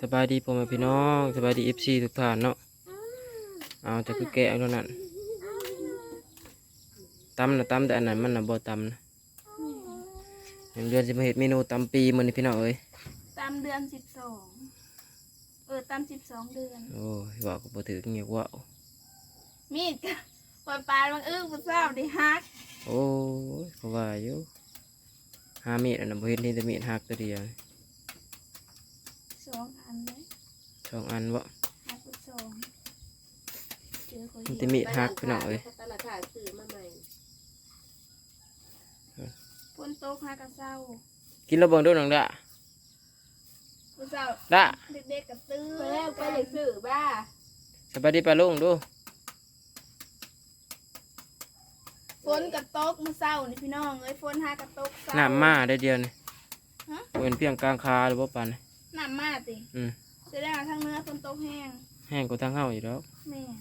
สบายดีพ่อแม่พี่น้องสบายดีเอฟซีทุกท่านเนาะเอาแต่คือแกะเอาเท่านั้นตำนะตำแต่อันนั้นมันนะบ่ตำนะเดือนสิมาเฮ็ดเมนูตำปีมื้อนี้พี่น้องเอ้ยตามเดือนสิบสองเออตามสิบสองเดือนโอ้ยว่าก็บ่ถือเงียบว่ามีดก็ปล่อยปลาบางอื้อผู้สาวได้ฮักโอ้ยเขาว่าอยู่หามีดอันนั้นบ่เห็นนี่แต่มีดหักตัวเดียว สองอันเลยสองอันบ่ฮักผู้สองเจอคนมันเดีแต่ยวมีดหักพี่น้องเอ้ยตลาดขายซื้อมาใหม่ฝนตกฮักกระเซ้ากินแล้วเบิ่งดูน้องละผู้สาวละเด็กๆก็ซื้อไปแล้วไปเลยซื้อบ้าสบายดีปลาลุงดูฝนกระตกมื้อเช้านี่พี่น้องเอ้ยฝนฮักกระตกเช้าน้ำมาได้เดียวนี่ฮะเป็นเพียงกลางคาหรือบ่ปานนี่ น้ำมาติอืมแสดงว่าทางเหนื้อฝนตกแห้งแห้งกว่าทางเฮาอยู่แล้วแม่น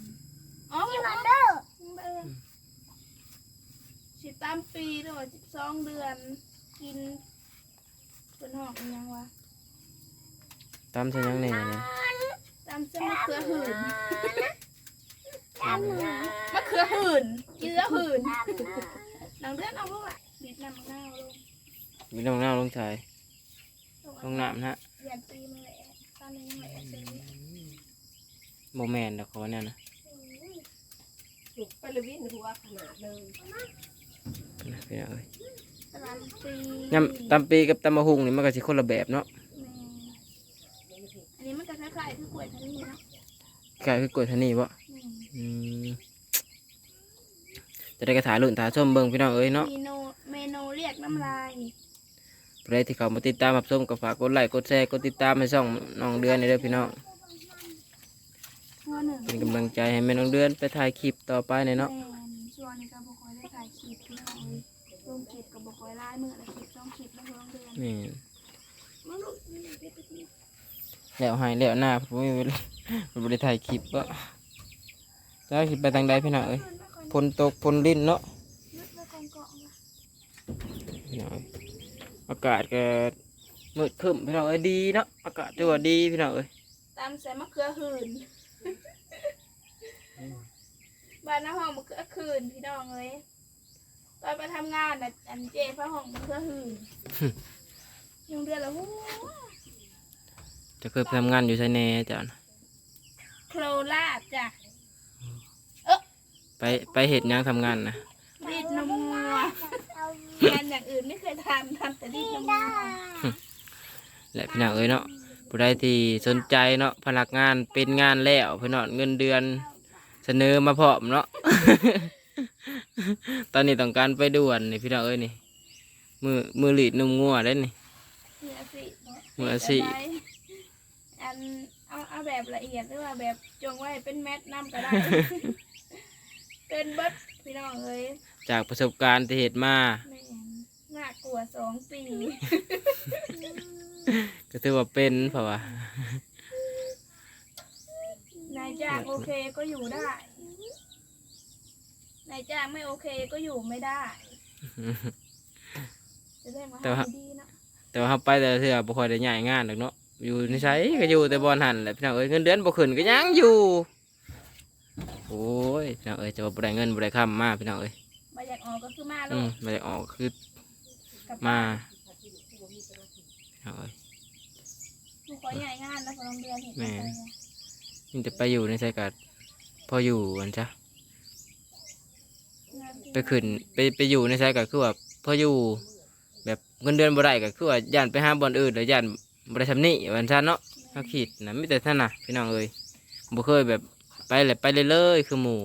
อ๋ออยู่เด้อสิตามปีด้วยสิบสองเดือน กินเป็นหอกอิหยังวะตำใส่หยังแหน่เนี่ยตามเส้นมะเขือหืนมะเขือหืนเกลือหืนหนังเดือนเอาลูกอะบีบน้ำมะนาวลงมีน้องน้าลงชายลงน้ำนะฮะเรี ยนตีมันแหละตอนนี้ยังแหละเสร็จแล้วโมแมนดอกเขาเนี่ยนะถูกไปเลยวิ่งหัวขนาดเลยนะพี่น้องเอ้ยตลาดตียำตำปีกับตำมะฮุงนี่มันก็สิคนละแบบเนาะแม่อันนี้มันก็คล้ายๆคือกล้วยทะเลเนาะไก่คือกล้วยทานี่บ่แม่อืมจะได้กระถาลุ่นถาส้มเบิ่งพี่น้องเอ้ยเนาะ เมนูเมนูเรียกน้ำลาย ใครที่เขามาติดตามรับส้มก็ฝากกดไลค์กดแชร์กดติดตามให้ช่องน้องเดือนนี่เด้อพี่น้องทั่วหนึ่งเป็นกำลังใจให้แม่น้องเดือนไปถ่ายคลิปต่อไปในเนาะแม่ช่วงนี้ก็บ่ค่อยได้ถ่ายคลิปพี่น้องเลยลงคลิปก็บ่ค่อยไล่มือละคลิปสองคลิปแล้วลงเดือนนี่มึงลูกนี่มันเป็นที่แล้วให้แล้วหน้าผมไม่เวลาผมบ่ได้ถ่ายคลิปก็จะคลิปไปทางใดพี่น้องเอ้ยพลตกพลลิ้นเนาะนึกว่าคนเกาะนะพี่น้องเอ้ย อากาศก็มืดครึ้มพี่น้องเอ้ยดีเนาะอากาศถือว่าดีพี่น้องเอ้ยตามใส่มะเขือหืนบ้านน้าห้องมะเขือคืนพี่น้องเลยตอนไปทำงานน่ะอันเจพระห้องมะเขือหืนยังเดือนละหูจะเคยไปทำงานอยู่ไซเน่จ้ะนะโครราชจ้ะไปไปเห็ดหยังทำงานนะรีดนมงัว งานอย่างอื่นไม่เคยทำทำแต่รีดนมงัวและพี่น้องเอ้ยเนาะผู้ใดที่สนใจเนาะพนักงานเป็นงานแล้วพี่น้องเงินเดือนเสนอมาพร้อมเนาะ ตอนนี้ต้องการไปด่วนนี่พี่น้องเอ้ยนี่มือมือหลีดนุ่มงัวได้นี่มืออาชีพมืออาชีพแบบใดอันเอาเอาแบบละเอียดหรือว่าแบบจงไว้เป็นแมทน้ำก็ได้เป็นเบิดพี่น้องเอ้ยจากประสบการณ์ที่เหตุมา แม่นน่ากลัวสองปี ก็ถือว่าเป็นเพราะว่านายจ้างโอเคก็อยู่ได้ นายจ้างไม่โอเคก็อยู่ไม่ได้จะได้มาแต่ว่าหาดีเนาะแต่ว่าเขาไปแต่ละเทื่อบ่ค่อยได้ย้ายงานดอกเนาะอยู่ในไสก็อยู่แต่บอนหันแหละพี่น้องเอ้ยเงินเดือนบ่ขึ้นก็ยังอยู่ โอ้ยพี่น้องเอ้ยจะว่าบ่ได้เงินบ่ได้ค่ำมาพี่น้องเอ้ย มาอยากออกก็คือมาโลอืมดบ่ได้ออกคือกลับ มาบ้านพี่น้องเอ้ยลูกขอใหญ่งานแล้วพอลงเดือนเห็นแม่ไปไงนี่จะไปอยู่ในไสกัดพออยู่กันจ้ะงานที่ไปขึ้นไปไปอยู่ในไสกัดคือว่าพออยู่ แบบเงินเดือนบ่ได้ก็คือว่าย่านไปหาบ่อนอื่นหรือย่านบ่ได้ทำนี่วันซั่นเนาะเฮาคิดนะมีแต่ท่านน่ะพี่น้องเอ้ยบ่เคยแบบไปเลยไปเลยเลยๆคือหมู่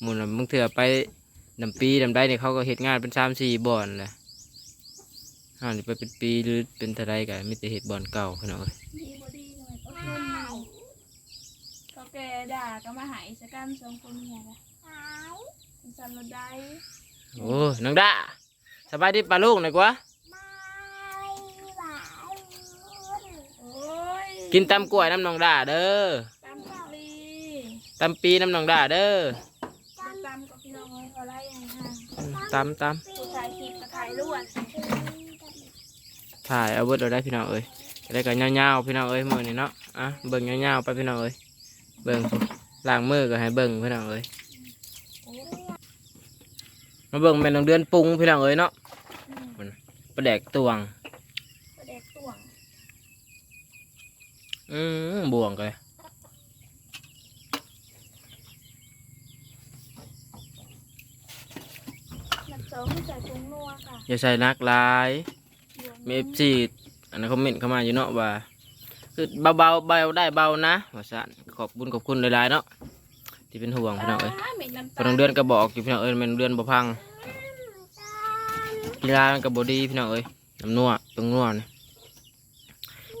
หมู่น่ะบางเทื่อไปนำปีนำได้นี่เขาก็เฮ็ดงานเป็น3-4บ่อนแหละ อ่านี่ไปเป็นปีหรือเป็นท่าใดก็มีแต่เฮ็ดบอนเก่าพี่น้องเอ้ยดีบ่ดีหน่อยก็คนเขาแกด่าก็มาหายสกันสองคนเนี่ยนะสันรถได้โอ้ยน้องดาสบายดีปลาลูกหน่อยกว่าโอ้ยกินตำกล้วยน้ำน้องดาเด้อตามสัลีตำปีน้ำน้องดาเด้อตามกับพี่น้องเอ้ยเขาไล่ยังห่างตำตผู้ถ่ายคลิปถ่ายรวด ถ่ายเอาเบิดเราได้พี่น้องเอ้ยแล้วก็ยาวๆพี่น้องเอ้ยมือนี่เนาะอะเบิ่งยาวๆไปพี่น้องเอ้ยเบิ่งล้างมือก็ให้เบิ่งพี่น้องเอ้ยมาเบิ่งแม่นองเดือนปรุงพี่น้องเอ้ยเนาะอืมปลาแดกตวงประเด็กต่วงอืมบวงเลยน้ำสองไม่ใส่ผงนัวค่ะอย่าใส่นักหลายบวง มีเอฟซีอันนั้นคอมเมนต์เข้ามาอยู่เนาะว่าคือเบาเบาๆเบาได้เบานะว่าซะขอบบุญขอบคุณหลายๆเนาะที่เป็นห่วงพี่น้องเอ้ยาเหม็นน้ำพตาอลน้องเดือนก็บอกอยู่พี่น้องเอ้ยมันเดือนบ่พังกีฬามันก็บ่ดีพี่น้องเอ้ยน้ำนัวตรงนัวนี่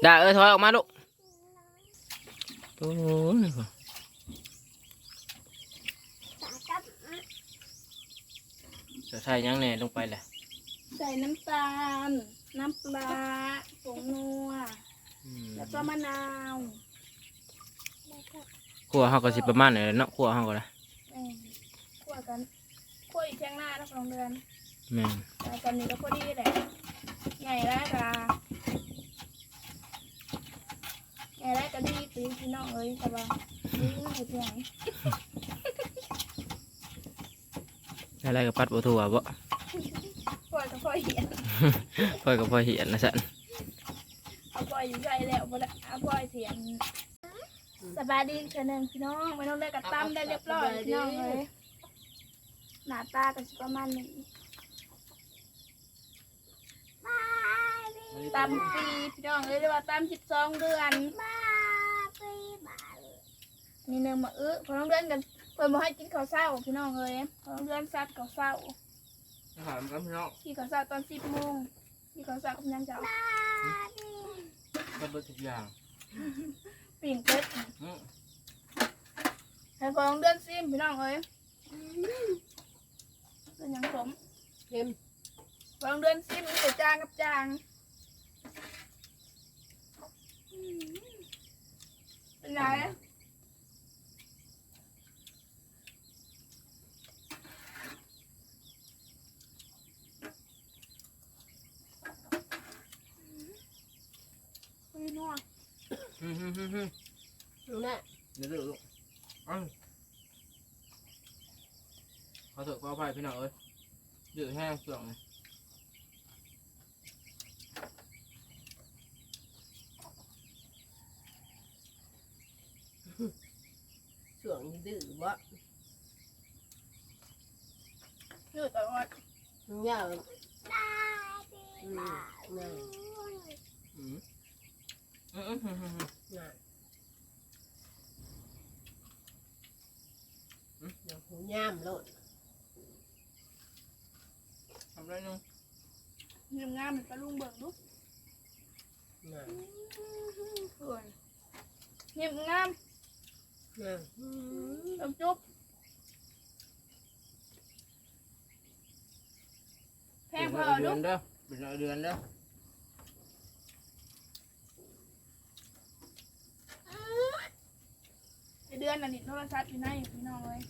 ได้เอ้ยถอยออกมาลูกโอ้ยจะใส่ยังแหน่ลงไปแหละใส่น้ำตาล น้ำปลาผงนัว อืมแล้วก็มะนาวครัวเฮาก็สิประมาณนี้แหละเนาะครัวเฮาก็นะเอ้ยคั่วกันคั่วอีกแข้งหน้าแล้วสองเดือนแม่นแต่ตอนนี้ก็พอดีแหละใหญ่แล้วกะใหญ่แล้วก็ดีตีพี่น้องเอ้ยแต่ว่าดีไม่เห็นใหญ่อะไรก็ปัดบ่ทั่วบ่ปล่ อยก็ปล่อยเหียนค่อยก็พอเหียนนะสั่นเอาปล่อยอยู่ใจแล้วบ่ได้เอาปล่อยเถียงสบายดีเชิญหนึ่งพี่น้องไม่ต้องเลิกกับตั้มได้เรียบร้อยพี่น้องเลยหน้าตาก็สิประมาณนี้ตามปีพี่น้องเลยเรียกว่าตามสิบสองเดือนมีเนื้อมาอื้อพอน้องเดือนกันเพิ่นบ่ให้กินข้าวเช้าพี่น้องเลยพอน้องเดือนซัดข้าวเช้า ถามครับพี่น้องกินข้าวเช้าตอนสิบโมงกินข้าวเช้ากับยังเจ้าก็เบิดทุกอย่างปิ่งเป็ดอืมให้พอน้องเดือนซิมพี่น้องเลยเป็นหยังสมเค็มพอน้องเดือนซิมมีแต่จางกับจางเป็นไง พี่น้อง ฮึ่มฮึ่มฮึ่มฮึ่มดูนะเดี๋ยวเดี๋ยวลูกเอ้ยขอโทษขออภัยพี่น้องเอ้ยดื้อแห้งเสื่องเลย ส่วงดื้อบ่ ยืดตลอด มึงอยากอืมน่ะ อืมอืมอืมอืมอืม น่ะเดี๋ยวหูย่ามโลด ทำไรนึง ยืมงามมันปลาลุงเบิกลูกน่ะสวยยืมงามน่ะอืมจุ๊บจุ๊บแพงพอเดืลูอกนเด้อเป็นเดือนเด้อเดือนน่ะนี่โทรศัพท์อยู่ในพี่น้องเลย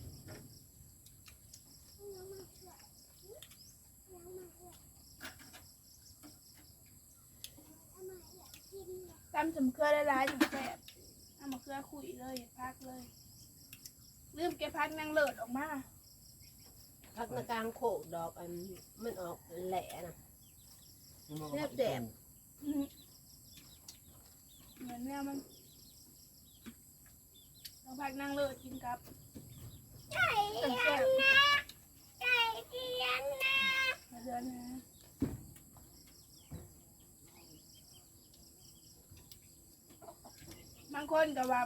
ตำสมเครือได้หลายถึงแสบเอามาเครือคุยเลยพักเลย ลืมเก็บพักนางเลิศออกมาพักตะกลางโขกดอกอันมันออกแหล่นะแซ่บแซ่บอืมเหมือนแนวมันเราพักนั่งเลิศกินกับไก่นะไก่เทียนนะเดือนนะ บางคนก็ว่า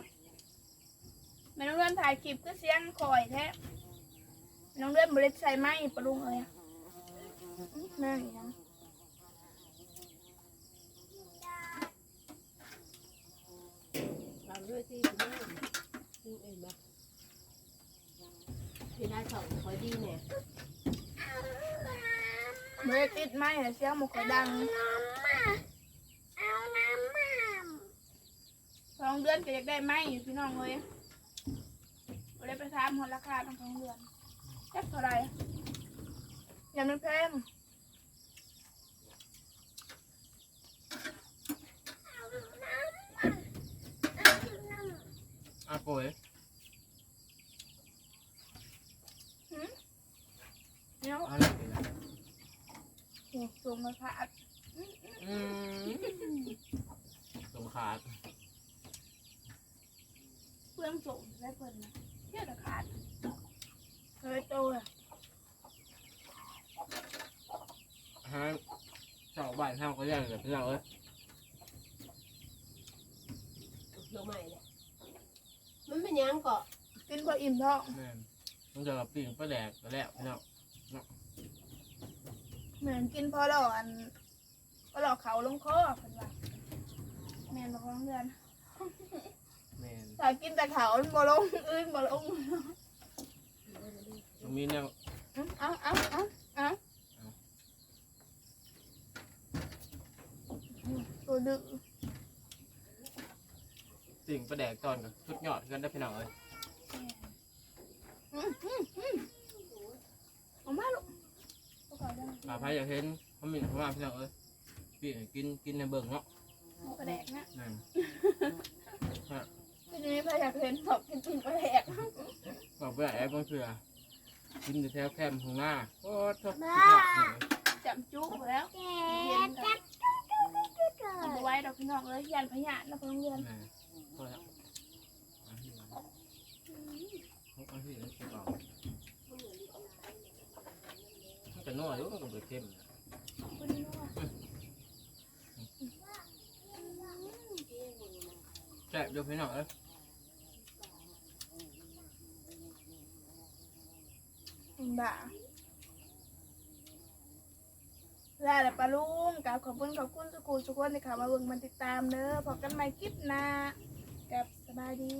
แม่น้องเลื่อนถ่ายคลิปก็เสียงคอยแท้แม่น้องเลื่อนบริษัทใส่ไม้ปรุงเลยอะอื้อแม่งอีกยังเราด้วยที่คุณแม่ที่เอ็นบ่ที่ได้สองคอยดีเนี่ยเมื่อติดไม้อะเสียงมันค่อยดัง อนก็อยากได้ไหมอยู่พี่น้องเลยเราได้ไปถามหอราคาของของเรือนแค่เท่าไร่อย่ามันแพงอาโกยเนาะอะไรกโอ้ยส่งมาพระอืมงขาด สูงได้เพิ่นนะเที่ยวแต่ขาดเคยโตอะฮะเจ้าบ้านเท่าก็ยังแบบพี่น้องเอ้ยลงใหม่เลยมันเป็นหยังเกาะกินพออิ่มท้องแม่นต้องเจอกับปีกป้าแดกก็แล้วพี่น้องเหมือนกินพอหลออันพอหลอกเขาลงคอเพิ่นว่าแม่นบอกว่าเพื่อน นถ้ากินแต่เขามันบ่ลงอื่นบ่ลงตรงนี้เนี่ยเอาเอาเอาเอาตัวดื้อสิ่งป้าแดกตอนกับชุดยอดกันได้พี่น้องเอ้ยอืมอืมอืมเอามาลูกเอาก่อนได้ไหมปลาพายอยากเห็นเขามีเขามาพี่น้องเอ้ยปีกกินกินในเบิ่งเนาะเอากระแดกนะ นั่นที นี้พยายามเห็นบอกกินกินกระแดกบอกไปแอบบางเถื่อกินแต่แถวแคมป์ของหน้าโอ้ทบจับจุกหมดแล้วเย็นกันเอาไปไว้ดอกพี่น้องเลยยันพยานนะเพื่อนเรียนแม่พอแล้วเอาที่เอาเอาที่เอาที่เอามันจะนัวอยู่มันก็เบิดเข้มนะคุณนัวแซ่บอยู่พี่น้องเอ้ย บ่าลาแล้วปลาลุงกับขอบคุณขอบคุณสุกูสุกคนที่เข้ามาเบิ่งมันติดตามเด้อพบกันใหม่คลิปหน้ากับสบายดี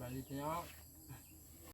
บายดีพี่น้อง